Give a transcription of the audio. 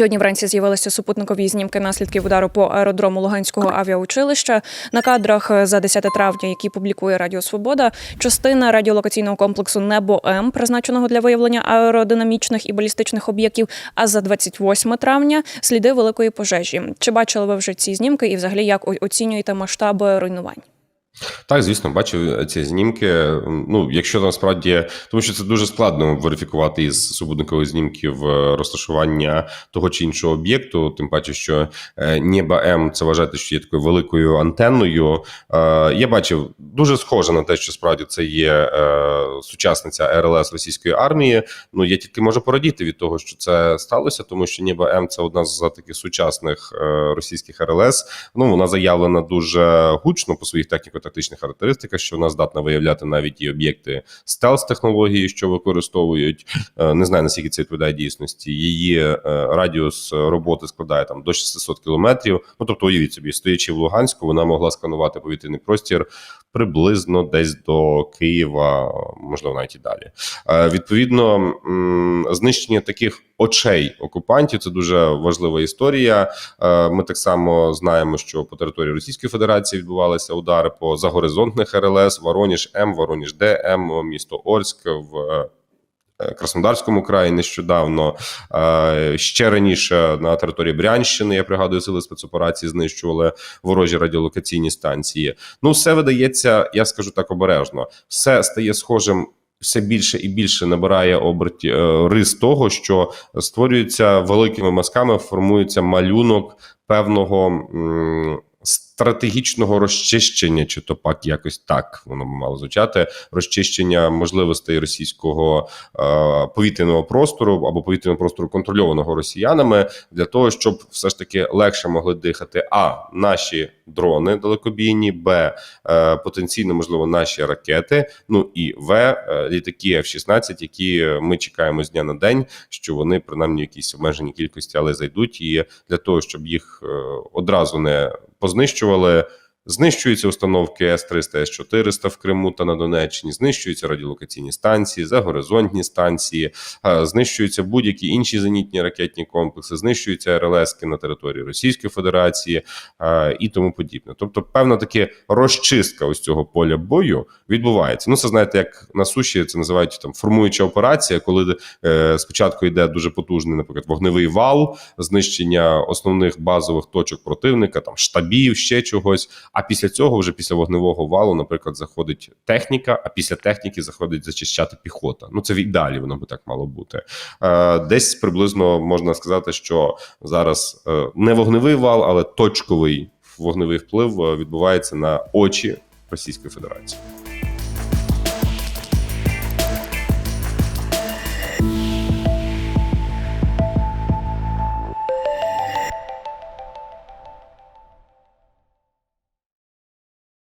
Сьогодні вранці з'явилися супутникові знімки наслідків удару по аеродрому Луганського авіаучилища. На кадрах за 10 травня, які публікує Радіо Свобода, частина радіолокаційного комплексу Небо М, призначеного для виявлення аеродинамічних і балістичних об'єктів. А за 28 травня сліди великої пожежі. Чи бачили ви вже ці знімки? І взагалі як оцінюєте масштаби руйнувань? Так, звісно, бачив ці знімки. Ну, якщо насправді, тому що це дуже складно верифікувати із супутникових знімків е, розташування того чи іншого об'єкту, тим паче, що е, Нєба М це вважати, що є такою великою антенною. Е, Я бачив дуже схоже на те, що справді це є е, сучасниця РЛС російської армії. Ну я тільки можу порадіти від того, що це сталося, тому що Нєба М це одна з таких сучасних е, російських РЛС. Ну вона заявлена дуже гучно по своїх техніко-тактичних характеристиках, що вона здатна виявляти навіть і об'єкти стелс технології, що використовують. Е, Не знаю наскільки це відповідає дійсності. Її е, радіус роботи складає там до 600 кілометрів. Ну тобто, уявіть собі, стоячи в Луганську, вона могла сканувати повітряний простір приблизно десь до Києва, можливо, навіть і далі. Е, Відповідно, знищення таких очей окупантів це дуже важлива історія. Е, Ми так само знаємо, що по території Російської Федерації відбувалися удари по загоризонтних РЛС, Вороніж М, Вороніж Д, М, місто Орськ в. е, Краснодарському краї нещодавно Е, ще раніше на території Брянщини, я пригадую, сили спецоперації знищували ворожі радіолокаційні станції. Ну, все видається, я скажу так обережно, все стає схожим. Все більше і більше набирає оберті е, рис того, що створюється великими мазками, формується малюнок певного м, стратегічного розчищення, чи то пак якось так воно мало звучати. Розчищення можливостей російського е, повітряного простору або повітряного простору контрольованого росіянами для того, щоб все ж таки легше могли дихати а наші дрони далекобійні, б е, потенційно можливо наші ракети. Ну і в е, літаки F-16, які ми чекаємо з дня на день, що вони принаймні в якійсь обмеженій кількості, але зайдуть, і для того, щоб їх е, одразу не познищували вирішували Знищуються установки С-300, С-400 в Криму та на Донеччині, знищуються радіолокаційні станції, загоризонтні станції, е, знищуються будь-які інші зенітні ракетні комплекси, знищуються РЛСки на території Російської Федерації е, і тому подібне. Тобто, певна таки розчистка ось цього поля бою відбувається. Ну, це знаєте, як на суші це називають там формуюча операція, коли е, спочатку йде дуже потужний, наприклад, вогневий вал, знищення основних базових точок противника, там штабів, ще чогось. А після цього, вже після вогневого валу, наприклад, заходить техніка, а після техніки заходить зачищати піхота. Ну це в ідеалі воно би так мало бути. Е, Десь приблизно можна сказати, що зараз е, не вогневий вал, але точковий вогневий вплив е, відбувається на очі Російської Федерації.